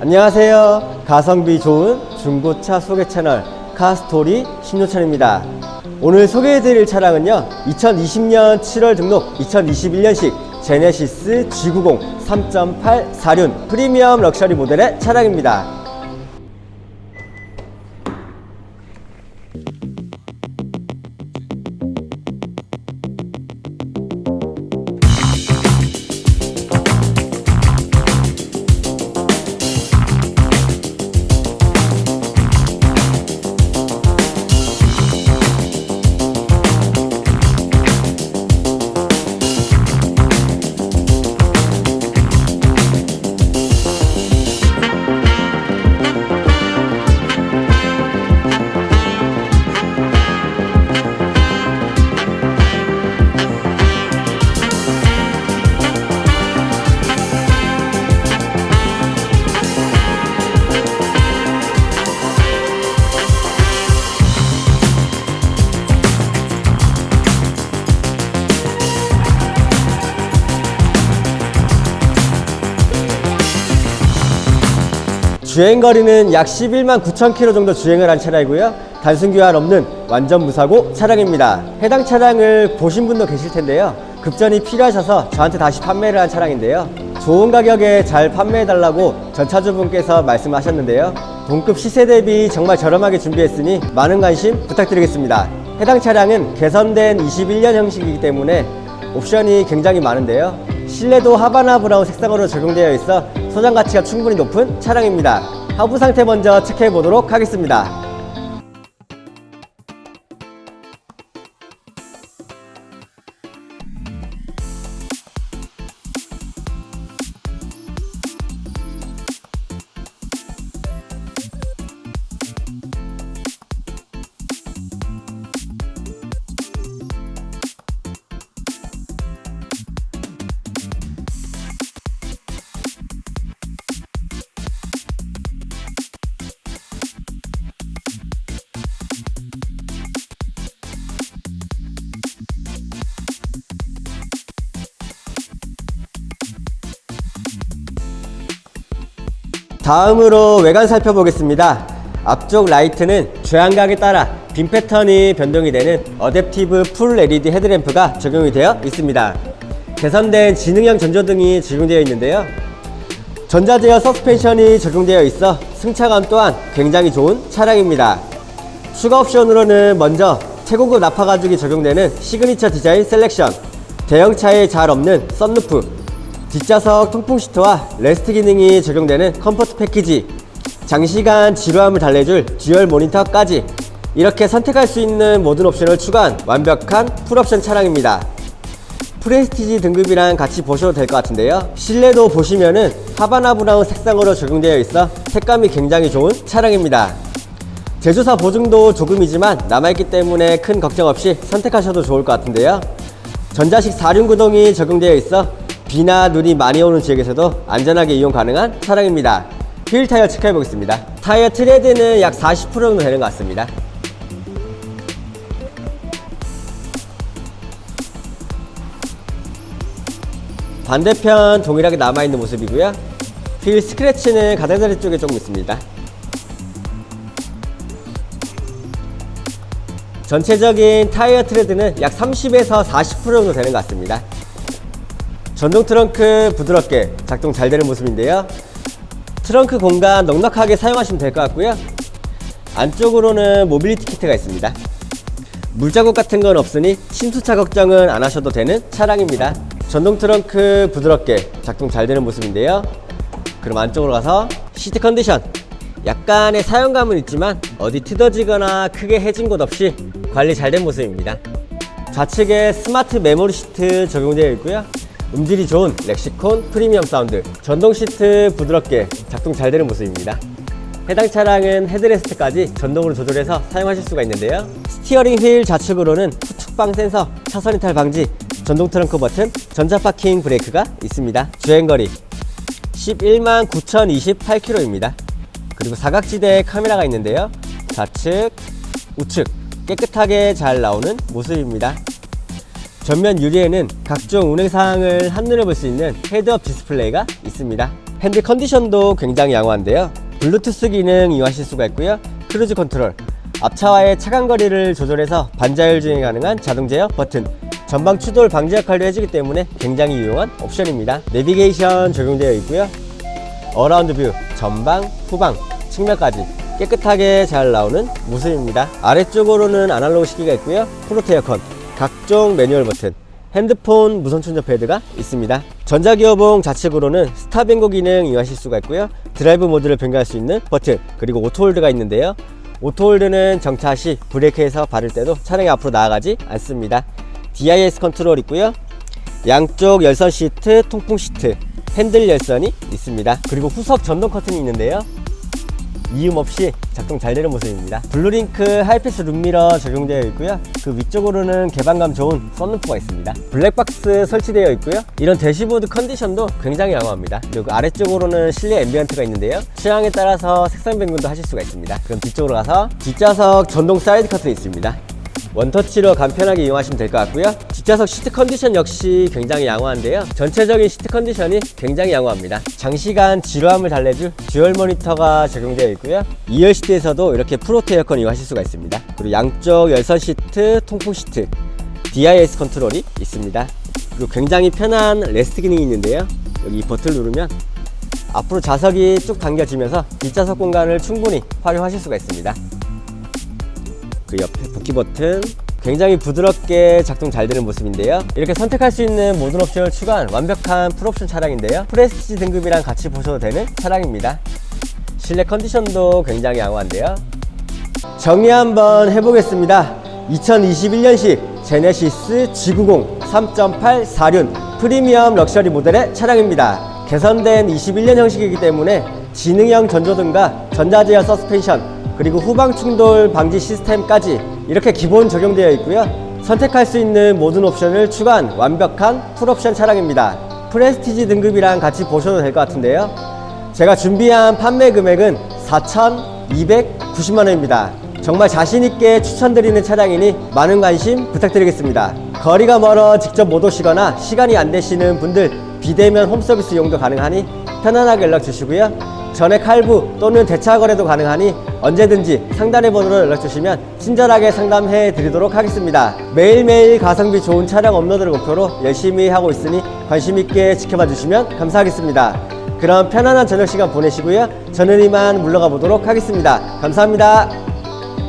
안녕하세요. 가성비 좋은 중고차 소개 채널 카스토리 신노천입니다. 오늘 소개해드릴 차량은요, 2020년 7월 등록 2021년식 제네시스 G90 3.8 4륜 프리미엄 럭셔리 모델의 차량입니다. 주행 거리는 약 11만 9천 킬로 정도 주행을 한 차량이고요. 단순 교환 없는 완전 무사고 차량입니다. 해당 차량을 보신 분도 계실 텐데요. 급전이 필요하셔서 저한테 다시 판매를 한 차량인데요. 좋은 가격에 잘 판매해달라고 전 차주분께서 말씀하셨는데요. 동급 시세 대비 정말 저렴하게 준비했으니 많은 관심 부탁드리겠습니다. 해당 차량은 개선된 21년 형식이기 때문에 옵션이 굉장히 많은데요. 실내도 하바나 브라운 색상으로 적용되어 있어 소장 가치가 충분히 높은 차량입니다. 하부 상태 먼저 체크해 보도록 하겠습니다. 다음으로 외관 살펴보겠습니다. 앞쪽 라이트는 주행각에 따라 빔 패턴이 변동이 되는 어댑티브 풀 LED 헤드램프가 적용이 되어 있습니다. 개선된 지능형 전조등이 적용되어 있는데요. 전자제어 서스펜션이 적용되어 있어 승차감 또한 굉장히 좋은 차량입니다. 추가 옵션으로는 먼저 최고급 나파 가죽이 적용되는 시그니처 디자인 셀렉션, 대형차에 잘 없는 썬루프, 뒷좌석 통풍 시트와 레스트 기능이 적용되는 컴포트 패키지, 장시간 지루함을 달래줄 듀얼 모니터까지 이렇게 선택할 수 있는 모든 옵션을 추가한 완벽한 풀옵션 차량입니다. 프레스티지 등급이랑 같이 보셔도 될 것 같은데요. 실내도 보시면은 하바나 브라운 색상으로 적용되어 있어 색감이 굉장히 좋은 차량입니다. 제조사 보증도 조금이지만 남아있기 때문에 큰 걱정 없이 선택하셔도 좋을 것 같은데요. 전자식 4륜 구동이 적용되어 있어 비나 눈이 많이 오는 지역에서도 안전하게 이용 가능한 차량입니다. 휠 타이어 체크해 보겠습니다. 타이어 트레드는 약 40% 정도 되는 것 같습니다. 반대편 동일하게 남아있는 모습이고요. 휠 스크래치는 가장자리 쪽에 조금 있습니다. 전체적인 타이어 트레드는 약 30에서 40% 정도 되는 것 같습니다. 전동 트렁크 부드럽게 작동 잘 되는 모습인데요. 트렁크 공간 넉넉하게 사용하시면 될 것 같고요. 안쪽으로는 모빌리티 키트가 있습니다. 물자국 같은 건 없으니 침수차 걱정은 안 하셔도 되는 차량입니다. 전동 트렁크 부드럽게 작동 잘 되는 모습인데요. 그럼 안쪽으로 가서 시트 컨디션. 약간의 사용감은 있지만 어디 뜯어지거나 크게 해진 곳 없이 관리 잘 된 모습입니다. 좌측에 스마트 메모리 시트 적용되어 있고요. 음질이 좋은 렉시콘 프리미엄 사운드, 전동 시트 부드럽게 작동 잘 되는 모습입니다. 해당 차량은 헤드레스트까지 전동으로 조절해서 사용하실 수가 있는데요. 스티어링 휠 좌측으로는 후측방 센서, 차선 이탈 방지, 전동 트렁크 버튼, 전자 파킹 브레이크가 있습니다. 주행거리 11만 9,028km입니다. 그리고 사각지대에 카메라가 있는데요. 좌측, 우측 깨끗하게 잘 나오는 모습입니다. 전면 유리에는 각종 운행 사항을 한눈에 볼 수 있는 헤드업 디스플레이가 있습니다. 핸들 컨디션도 굉장히 양호한데요. 블루투스 기능 이용하실 수가 있고요. 크루즈 컨트롤, 앞차와의 차간 거리를 조절해서 반자율 주행 가능한 자동 제어 버튼, 전방 추돌 방지 역할도 해주기 때문에 굉장히 유용한 옵션입니다. 내비게이션 적용되어 있고요. 어라운드 뷰, 전방, 후방, 측면까지 깨끗하게 잘 나오는 모습입니다. 아래쪽으로는 아날로그 시기가 있고요. 프로트 에어컨, 각종 매뉴얼 버튼, 핸드폰 무선 충전 패드가 있습니다. 전자기어봉 좌측으로는 스탑앤고 기능 이용하실 수가 있고요. 드라이브 모드를 변경할 수 있는 버튼, 그리고 오토홀드가 있는데요. 오토홀드는 정차 시 브레이크에서 바를 때도 차량이 앞으로 나아가지 않습니다. DIS 컨트롤 있고요. 양쪽 열선 시트, 통풍 시트, 핸들 열선이 있습니다. 그리고 후석 전동 커튼이 있는데요. 이음 없이 작동 잘 되는 모습입니다. 블루링크 하이패스 룸미러 적용되어 있고요. 그 위쪽으로는 개방감 좋은 썬루프가 있습니다. 블랙박스 설치되어 있고요. 이런 대시보드 컨디션도 굉장히 양호합니다. 그리고 아래쪽으로는 실내 앰비언트가 있는데요. 취향에 따라서 색상 변경도 하실 수가 있습니다. 그럼 뒤쪽으로 가서 뒷좌석 전동 사이드 커튼이 있습니다. 원터치로 간편하게 이용하시면 될 것 같고요. 뒷좌석 시트 컨디션 역시 굉장히 양호한데요. 전체적인 시트 컨디션이 굉장히 양호합니다. 장시간 지루함을 달래줄 듀얼 모니터가 적용되어 있고요. 2열 시트에서도 이렇게 프로트 에어컨 이용하실 수가 있습니다. 그리고 양쪽 열선 시트, 통풍 시트, DIS 컨트롤이 있습니다. 그리고 굉장히 편한 레스트 기능이 있는데요. 여기 이 버튼을 누르면 앞으로 좌석이 쭉 당겨지면서 뒷좌석 공간을 충분히 활용하실 수가 있습니다. 그 옆에 붓기 버튼. 굉장히 부드럽게 작동 잘 되는 모습인데요. 이렇게 선택할 수 있는 모든 옵션을 추가한 완벽한 풀옵션 차량인데요. 프레스티지 등급이랑 같이 보셔도 되는 차량입니다. 실내 컨디션도 굉장히 양호한데요. 정리 한번 해보겠습니다. 2021년식 제네시스 G90 3.8 4륜 프리미엄 럭셔리 모델의 차량입니다. 개선된 21년 형식이기 때문에 지능형 전조등과 전자제어 서스펜션 그리고 후방 충돌 방지 시스템까지 이렇게 기본 적용되어 있고요. 선택할 수 있는 모든 옵션을 추가한 완벽한 풀옵션 차량입니다. 프레스티지 등급이랑 같이 보셔도 될 것 같은데요. 제가 준비한 판매 금액은 4,290만 원입니다. 정말 자신있게 추천드리는 차량이니 많은 관심 부탁드리겠습니다. 거리가 멀어 직접 못 오시거나 시간이 안 되시는 분들 비대면 홈서비스 이용도 가능하니 편안하게 연락 주시고요. 전액 할부 또는 대차 거래도 가능하니 언제든지 상단의 번호로 연락 주시면 친절하게 상담해 드리도록 하겠습니다. 매일매일 가성비 좋은 차량 업로드를 목표로 열심히 하고 있으니 관심 있게 지켜봐 주시면 감사하겠습니다. 그럼 편안한 저녁 시간 보내시고요. 저는 이만 물러가 보도록 하겠습니다. 감사합니다.